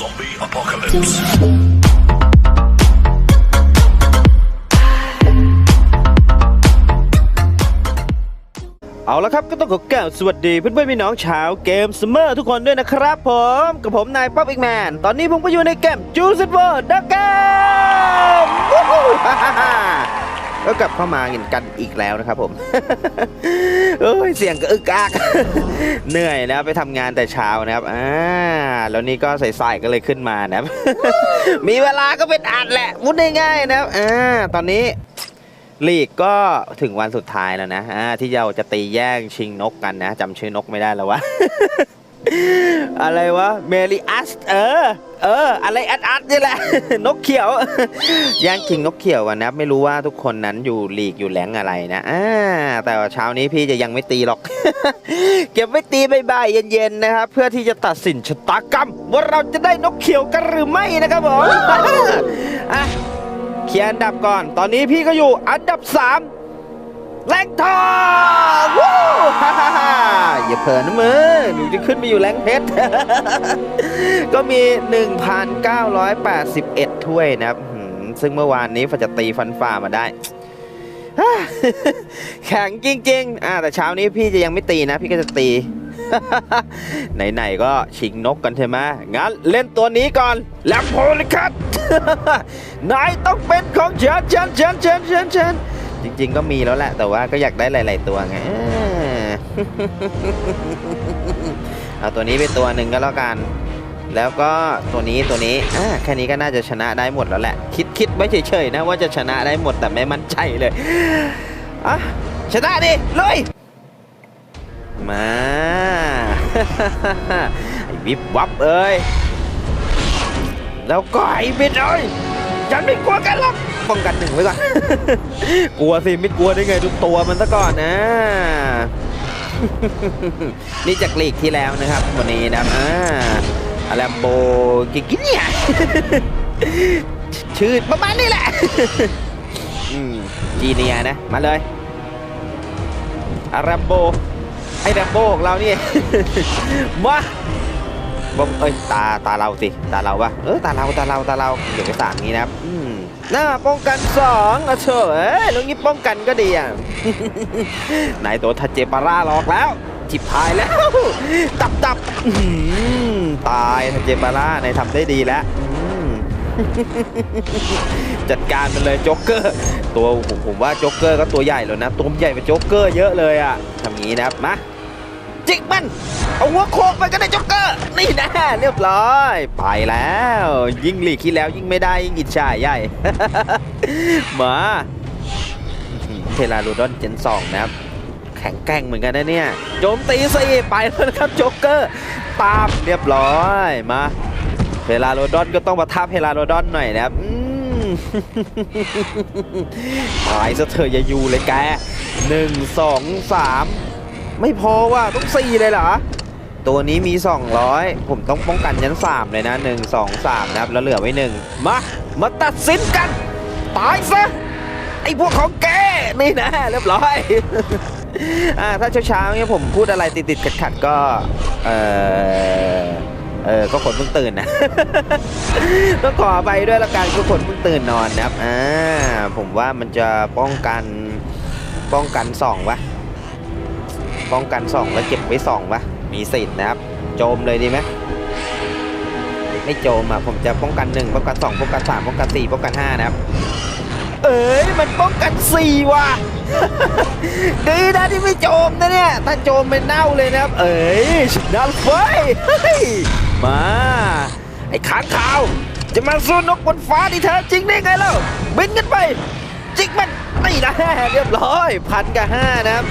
Zombie apocalypse. เอาละครับก็ต้องขอกล่าวสวัสดีเพื่อนๆพี่น้องชาวเกมสเมอร์ทุกคนด้วยนะครับผมกับผมนายป๊อปอีกแมน ตอนนี้ผมก็อยู่ในเกมจูซิเวอร์ดักเกม ก็กลับเข้ามากันกันอีกแล้วนะครับผม เอ้ยเสียงก็อึกอัก เหนื่อยนะไปทำงานแต่เช้านะครับ อ่า แล้วนี่ก็ใส่ๆก็เลยขึ้นมานะครับ มีเวลาก็เป็นอัดแหละพูดง่ายๆนะครับ อ่า ตอนนี้ลีกก็ถึงวันสุดท้ายแล้วนะ อ่า ที่เราจะตีแย่งชิงนกกันนะจำชื่อนกไม่ได้แล้ววะ อะไรวะเมลิอัสเออ เออ อะไรอัดอัดนี่แหละ นกเขียว ย่างชิงนกเขียวกันนะ ไม่รู้ว่าทุกคนนั้นอยู่หลีกอยู่แหลงอะไรนะอ่าแต่ว่าเช้านี้พี่จะยังไม่ตีหรอก เก็บไว้ตีบ่ายๆเย็นๆนะครับ เพื่อที่จะตัดสินชะตากรรม ว่าเราจะได้นกเขียวกันหรือไม่นะครับผมอะเคลียร์อันดับก่อน ตอนนี้พี่ก็อยู่อันดับ 3 แรงทองวู้ฮ่าฮ่าฮ่าอย่าเผลอนะมือหนูจะขึ้นไปอยู่แรงเพชร ก็มี 1,981 ถ้วยนะครับหืมซึ่งเมื่อวานนี้ฝาจะตีฟันฝ่ามาได้ แข็งจริงๆอ่าแต่เช้านี้พี่จะยังไม่ตีนะ พี่ก็จะตี ไหนๆก็ชิงนกกันใช่ไหมงั้นเล่นตัวนี้ก่อนแลมโพลิคัตนายต้องเป็นของฉันฉันฉันฉันฉันฉัน จริง ๆ ก็มีแล้วแหละ แต่ว่าก็อยากได้หลาย ๆ ตัวไงเอาตัวนี้ไปตัวหนึ่งก็แล้วกัน แล้วก็ตัวนี้ตัวนี้อ่าแค่นี้ก็น่าจะชนะได้หมดแล้วแหละ คิดคิดไว้เฉยๆนะว่าจะชนะได้หมดแต่ไม่มั่นใจเลยอะชนะดิลุยมาไอ้วิบวับเอ้ยแล้วก็ไอ้บิดเอ้ยฉันไม่กลัวกันหรอก ป้องกันหนึ่งไว้ก่อน กลัวสิไม่กลัวได้ไงทุกตัวมันซะก่อนนะนี่จากลีกที่แล้วนะครับวันนี้นะอ่าอลัมโบกิกิเนี่ยชื่อประมาณนี้แหละอืมจีเนียนะ มาเลยอารัมโบ ไอ้แรมโบของเรานี่มาบอมเอ้ย ตา ตาเราสิ ตาเราปะเออ ตาเรา ตาเรา ตาเราเดี๋ยวไปสามนี้นะครับ อืม น้าป้องกันสองอะเฉยแล้วงี้ป้องกันก็ดีอะนายตัวทัเจปาร่าหลอกแล้วจิบพายแล้ว ตับตับตายทัเจปาร่านายทำได้ดีแล้วจัดการมันเลยโจ๊กเกอร์ ตัวผมผมว่าโจ๊กเกอร์ก็ตัวใหญ่แล้วนะ ตัวใหญ่กว่าโจ๊กเกอร์เยอะเลยอะทำงี้นะครับมา จิกมัน เอาหัวโขกไปก็ได้โจ๊กเกอร์ นี่นะเรียบร้อย ไปแล้ว ยิ่งหลีกที่แล้วยิ่งไม่ได้ยิ่งอิจฉาใหญ่ มาเทลารูดอนเจนสองนะครับ แข็งแกร่งเหมือนกันนะเนี่ย โจมตีสิไปแล้วนะครับโจ๊กเกอร์ ตามเรียบร้อยมาเฮลาโรดอนก็ต้องมาทับเฮลาโรดอนหน่อยนะครับอืมตายซะเธออย่าอยู่เลยแกหนึ่งสองสาม ไม่พอว่ะต้องสี่เลยเหรอ ตัวนี้มี 200 ผมต้องป้องกันยัน3เลยนะ 1 2 3 นะครับ แล้วเหลือไว้หนึ่งมา มาตัดสินกัน ตายซะ ไอ้พวกของแก นี่นะ เรียบร้อยอ่าถ้าเช้าๆเนี่ยผมพูดอะไรติดๆขัดๆก็ เออเออก็คนเพิ่งตื่นนะต้องขอไปด้วยละกันก็คนเพิ่งตื่นนอนนะครับอ่าผมว่ามันจะป้องกันป้องกันสองวะ ป้องกันสองแล้วเก็บไว้สองวะมีสิทธิ์นะครับ โจมเลยดีไหมไม่โจมอะผมจะป้องกันหนึ่งป้องกันสองป้องกันสามป้องกันสี่ป้องกันห้านะครับ เอ้ยมันป้องกันสี่ว่ะ ดีนะที่ไม่โจมนะเนี่ย ถ้าโจมเป็นเน่าเลยนะครับ เอ้ยชนะเฟ้ยเฮ้ยมา ไอ้ขางขาว จะมาสู้นกบนฟ้าที่แท้จริงได้ไงเล่าบินกันไป จิกมันนี่นะเรียบร้อยพันกับห้านะครับ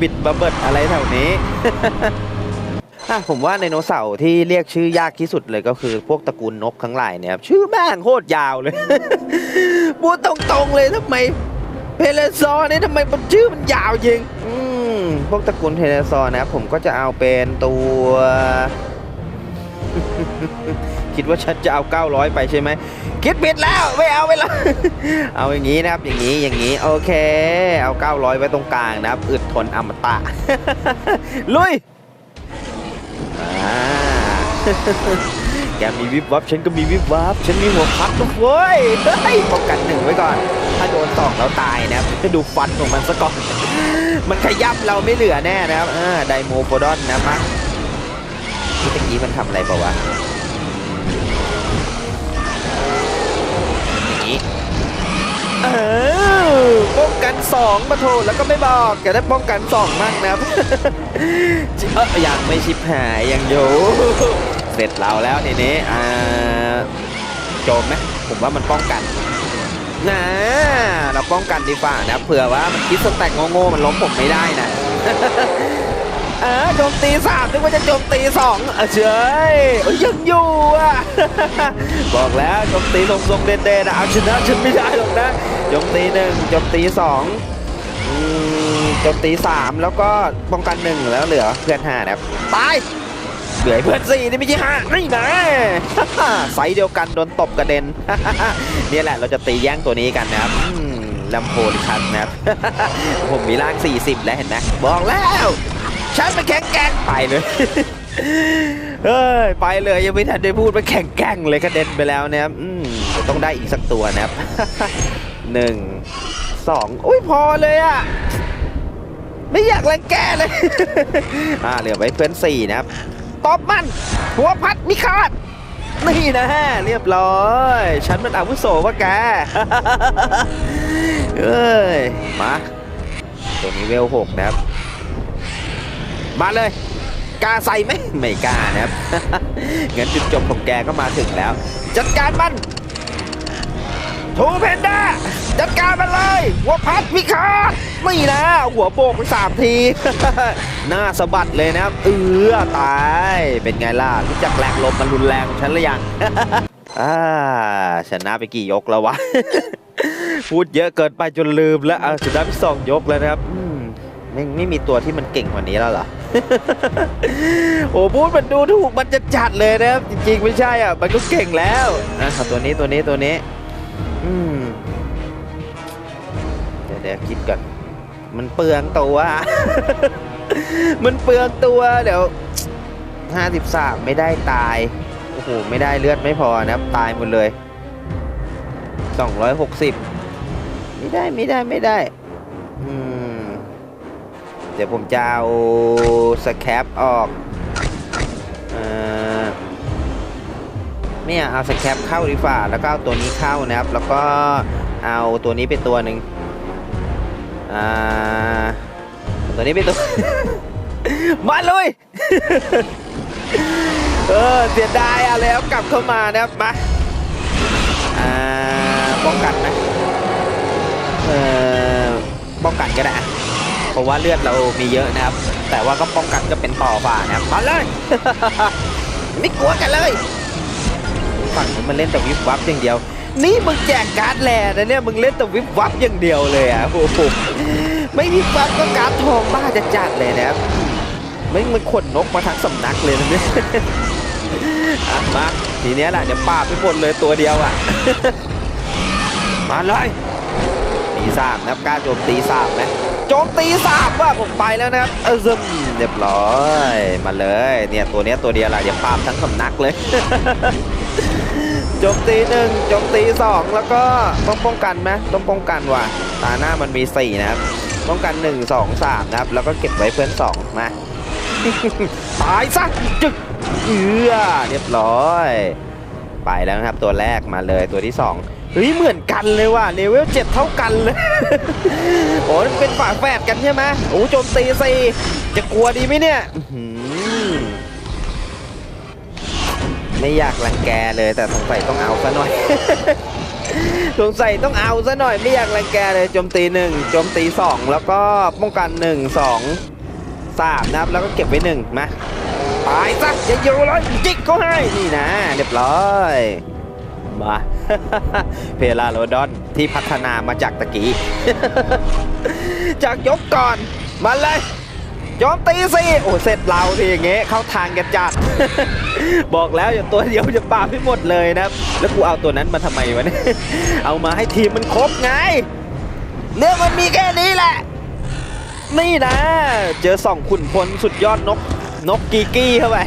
บิดบะเบิดอะไรแถวนี้ อะผมว่าไดโนเสาร์ที่เรียกชื่อยากที่สุดเลยก็คือพวกตระกูลนกทั้งหลายเนี่ยครับชื่อแม่งโคตรยาวเลย พูดตรงๆเลยทำไมเพลซอนี่ทำไมมันชื่อมันยาวจริงพวกตระกูลเพลซอนะครับผมก็จะเอาเป็นตัว คิดว่าฉันจะเอา 900 ไปใช่ไหม คิดผิดแล้วไม่เอาไปแล้วเอาอย่างนี้นะครับอย่างนี้อย่างนี้โอเค เอา 900 ไว้ตรงกลางนะครับอึดทนอมตะ ลุยอ่าแกมีวิบวับฉันก็มีวิบวับฉันมีหัวพักนะเว้ยเฮ้ยป้องกันหนึ่งไว้ก่อน ถ้าโดนสองแล้วตายนะครับจะดูฟันของมันซะก่อน มันขย้ำเราไม่เหลือแน่นะครับอ่าไดโมโพดอนนะมั้งเมื่อกี้มันทำอะไรเปล่าวะ เออป้องกันสองมาโทแล้วก็ไม่บอกแกได้ป้องกันสองมั่งนะครับเออยังไม่ชิบหายยังอยู่เสร็จเราแล้วทีนี้อ่าโจมไหมผมว่ามันป้องกันนะเราป้องกันดีฝ่านะเผื่อว่ามันคิดสแต็กโง่ๆมันล้มผมไม่ได้นะ เออโจมตีสามนึกว่าจะโจมตีสองเออเฉยเอ้ยยังอยู่อะบอกแล้วโจมตีทรงๆเด่นๆนะเอาชนะฉันไม่ได้หรอกนะโจมตีหนึ่งโจมตีสองโจมตีสามแล้วก็ป้องกันหนึ่งแล้วเหลือเพื่อนห้านะครับตายเหลือไอ้เพื่อนสี่นี่ไม่ใช่ห้านี่นะไซส์เดียวกันโดนตบกระเด็นเนี่ยแหละเราจะตีแย่งตัวนี้กันนะครับลำโพลิคันนะครับผมมีร่าง 40 แล้วเห็นไหมบอกแล้ว ฉันไปแข่งแก่งไปเลย เฮ้ยไปเลยยังไม่ทันได้พูดไปแข่งแก่งเลยกระเด็นไปแล้วนะครับอืมต้องได้อีกสักตัวนะครับหนึ่งสองอุ้ยพอเลยอะไม่อยากแรงแกเลย อ่าเหลือไว้เพื่อนสี่นะครับตอบมัน หัวพัดมิคาดนี่นะเรียบร้อย ฉันมันอาวุโสวะแกเอ้ย มา ตัวนี้เวลหกนะครับ มาเลยกล้าใส่ไหมไม่กล้านะครับงั้นจุดจบของแกก็มาถึงแล้ว จัดการมันทูเพนด้าจัดการมันเลยหัวพัดพิฆาตไม่นะ หัวโบกไปสามที หน้าสะบัดเลยนะครับ เออตาย เป็นไงล่ะรู้จักแรงลมมันรุนแรงฉันหรือยังอ่าชนะไปกี่ยกแล้ววะ พูดเยอะเกินไปจนลืมแล้วอะชนะไปสองยกแล้วนะครับ ไม่ไม่มีตัวที่มันเก่งกว่านี้แล้วเหรอโอ้พูดมันดูถูกมันจะจัดเลยนะครับจริงๆไม่ใช่อะมันก็เก่งแล้วอะตัวนี้ตัวนี้ตัวนี้อืมเดี๋ยวเดี๋ยวคิดก่อนมันเปลืองตัวมันเปลืองตัวเดี๋ยวห้าสิบสามไม่ได้ตายโอ้โหไม่ได้เลือดไม่พอนะครับตายหมดเลยสองร้อยหกสิบไม่ได้ไม่ได้ไม่ได้ เดี๋ยวผมจะเอาสแคปออกเนี่ยเอาสแคปเข้าดีฝ่าแล้วก็เอาตัวนี้เข้านะครับ แล้วก็เอาตัวนี้เป็นตัวหนึ่งอ่าตัวนี้เป็นตัวมาเลยเออเสียดายอะแล้วกลับเข้ามานะครับมาอ่าป้องกันนะเออป้องกันก็ได้ เพราะว่าเลือดเรามีเยอะนะครับ แต่ว่าก็ป้องกันก็เป็นต่อฝ่านะครับมาเลย ไม่กลัวกันเลย ฝั่งนู้มันเล่นแต่วิบวับอย่างเดียว นี่มึงแจกการ์ดแลนะเนี่ยมึงเล่นแต่วิบวับอย่างเดียวเลยอะโอ้โหไม่วิบวับก็การ์ดทองบ้าจะจัดเลยนะครับไม่มันขนนกมาทั้งสำนักเลยนะเนี่ยมาทีเนี้ยแหละเดี๋ยวปาไปหมดเลยตัวเดียวอะ มาเลยตีสามนะครับกล้าโจมตีสามไหม โจมตีสามว่าผมไปแล้วนะครับเออซึมเรียบร้อยมาเลยเนี่ยตัวเนี้ยตัวเดียวละเดี๋ยวปาบทั้งสำนักเลยโจมตีหนึ่งโจมตีสองแล้วก็ต้องป้องกันไหมต้องป้องกันว่ะตาหน้ามันมีสี่นะครับป้องกันหนึ่งสองสามนะครับ แล้วก็เก็บไว้เพื่อนสองมาตายซะจึกเอือเรียบร้อย ไปแล้วนะครับตัวแรกมาเลยตัวที่สอง เฮ้ยเหมือนกันเลยว่ะเลเวลเจ็ดเท่ากันเลยโอ้เป็นฝาแฝดกันใช่ไหมโอ้โจมตีสี่จะกลัวดีไหมเนี่ยไม่อยากรังแกเลยแต่สงสัยต้องเอาซะหน่อยสงสัยต้องเอาซะหน่อยไม่อยากรังแกเลยโจมตีหนึ่งโจมตีสองแล้วก็ป้องกันหนึ่งสองสามนะครับแล้วก็เก็บไว้หนึ่งมาตายซะอย่าอยู่เลยจิกเขาให้นี่นะเรียบร้อย มาเพลาโรดอนที่พัฒนามาจากตะกี้ จากยกก่อนมาเลยโจมตีสิโอ้เสร็จเราทีอย่างเงี้ยเข้าทางกันจัด บอกแล้วอย่าตัวเดียวจะปาให้หมดเลยนะครับแล้วกูเอาตัวนั้นมาทำไมวะเนี่ยเอามาให้ทีมมันครบไงเรื่องมันมีแค่นี้แหละ นี่นะ เจอสองขุนพลสุดยอดนกนกกีกี้เข้าไป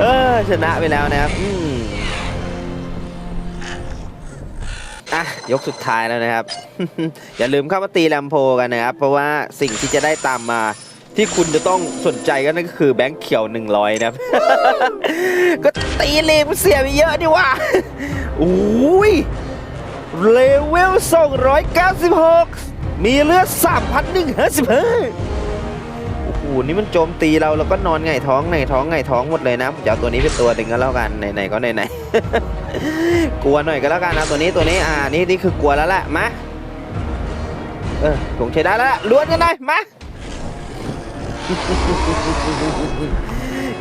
เออชนะไปแล้วนะครับ อะยกสุดท้ายแล้วนะครับ อย่าลืมเข้ามาตีแลมโพกันนะครับ เพราะว่าสิ่งที่จะได้ตามมาที่คุณจะต้องสนใจก็นั่นก็คือแบงค์เขียว 100 นะครับ ก็ตีเลมเสียไปเยอะดิว่าอุ้ยเลเวล 296 มีเลือด 3,155โอ้โห นี่มันโจมตีเรา แล้วก็นอนไงท้องไงท้องไงท้องหมดเลยนะผมจะเอาตัวนี้เป็นตัวหนึ่งก็แล้วกัน ไหนๆ ก็ไหนๆ กลัวหน่อยก็แล้วกันนะตัวนี้ตัวนี้อ่านี่นี่คือกลัวแล้วแหละมาเออคงใช้ได้แล้วล้วนกันได้มา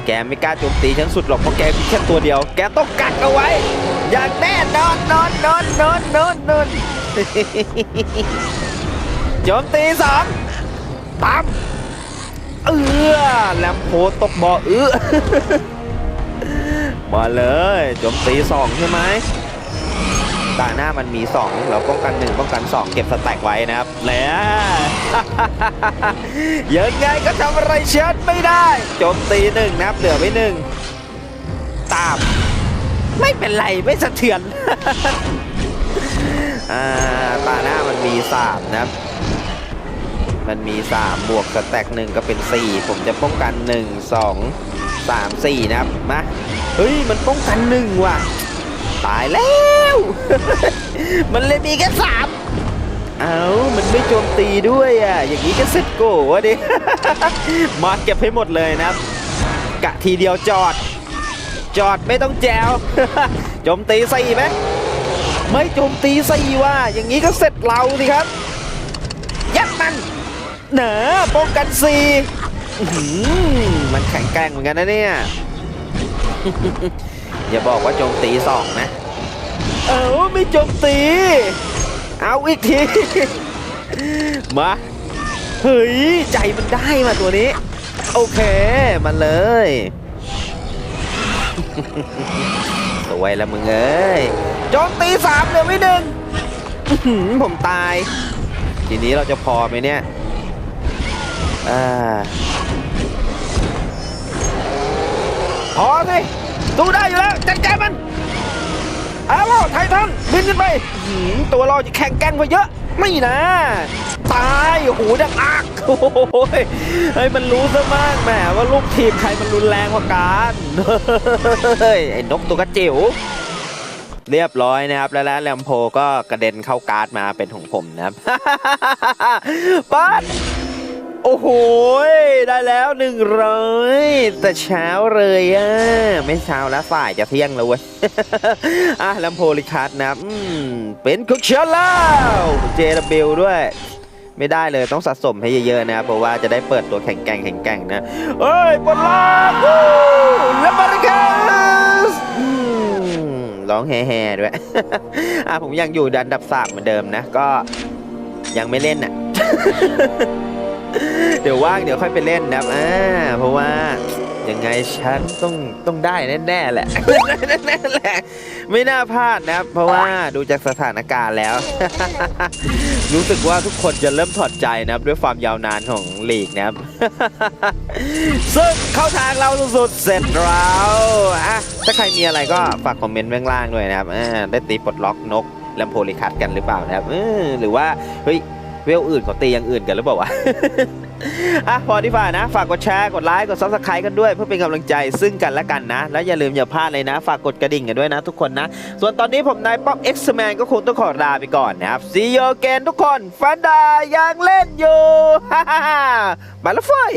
แกไม่กล้าโจมตีฉันสุดหรอกเพราะแกมีแค่ตัวเดียว แกต้องกัดเอาไว้ อย่างแน่นอนนอนนอนนอนนอนนอนโจมตีสองปั๊มเออแลมโพตกบ่อเออ มาเลยโจมตีสองใช่ไหมตาหน้ามันมี 2 เราป้องกัน 1 ป้องกัน 2 เก็บสแต็กไว้นะครับ แล้วยังไงก็ทำอะไรฉันไม่ได้โจมตีหนึ่งนะครับ เหลือไว้หนึ่งตาม ไม่เป็นไร ไม่สะเทือนอตาหน้ามันมี3นะครับ มันมี 3 บวกสแต็กหนึ่งก็เป็น 4 ผมจะป้องกัน 1 2 3 4 นะครับมา เฮ้ย มันป้องกัน1ว่ะ ตายแล้ว มันเลยมีแค่สามเอามันไม่โจมตีด้วยอะ อย่างนี้ก็เสร็จโก้วะดิ มาเก็บให้หมดเลยนะกะทีเดียวจอด จอดไม่ต้องแจวโจมตีสี่ไหมไม่โจมตีสี่ว่ะ อย่างนี้ก็เสร็จเราสิครับ ยัดมันเหนือป้องกันสี่มันแข็งแกร่งเหมือนกันนะเนี่ย อย่าบอกว่าโจมตีสองนะ เออไม่โจมตี เอาอีกที มา เฮ้ย ใจมันได้มาตัวนี้ โอเค มาเลยสวยละมึงเอ้ยโจมตีสามเหลือไม่หนึ่งอื้อหือผมตาย ทีนี้เราจะพอไหมเนี่ยอ่า พอสิดูได้อยู่แล้วจัดการมันเอาล่ะไททันบินขึ้นไปหืมตัวเราจะแข่งแกร่งกว่าเยอะ ไม่นะ ตายโอ้โหดังอักโอ้โหให้มันรู้ซะมากแหมว่าลูกทีมใครมันรุนแรงกว่ากันเฮ้ยไอ้นกตัวกระจิ๋วเรียบร้อยนะครับ แล้วแล้วแลมโพก็กระเด็นเข้าการ์ดมาเป็นของผมนะครับปัด โอ้โหได้แล้วหนึ่งร้อยแต่เช้าเลยอะไม่เช้าแล้วฝ่ายจะเที่ยงแล้วเว้ยอะลมโพลิคัสนะอืมเป็นคุกเชลแล้วเจดบิลด้วยไม่ได้เลยต้องสะสมให้เยอะๆนะครับเพราะว่าจะได้เปิดตัวแข่งแกร่งแข่งแกร่งนะเอ้ยปลดล็อกวู้แล้วมาริคัสร้องแห่ๆด้วยอะผมยังอยู่ดันดับสามเหมือนเดิมนะ ก็ยังไม่เล่นอะ เดี๋ยวว่างเดี๋ยวค่อยไปเล่นนะครับอ่าเพราะว่ายังไงฉันต้องต้องได้แน่ๆแหละแน่ๆแหละไม่น่าพลาดนะครับ เพราะว่าดูจากสถานการณ์แล้ว รู้สึกว่าทุกคนจะเริ่มถอดใจนะครับ ด้วยความยาวนานของลีกนะครับ ซึ่งเข้าทางเราสุดๆเสร็จแล้วอะถ้าใครมีอะไรก็ฝากคอมเมนต์ข้างล่างด้วยนะครับอ่าได้ตีปลดล็อกนกแลมโพลิคัตกันหรือเปล่านะครับเออหรือว่าเฮ้ย เวลอื่นเขาตีอย่างอื่นกันหรือเปล่าวะ อะพอที่ฝ่านะ ฝากกดแชร์ กดไลค์ กดซับสไครต์กันด้วย เพื่อเป็นกำลังใจซึ่งกันและกันนะ แล้วอย่าลืมอย่าพลาดเลยนะ ฝากกดกระดิ่งกันด้วยนะทุกคนนะ ส่วนตอนนี้ผมนายป๊อบเอ็กซ์แมนก็คงต้องขอลาไปก่อนนะครับซีโยเกนทุกคนฟันดายังเล่นอยู่ ฮ่าฮ่าฮ่าไปแล้วเฟ้ย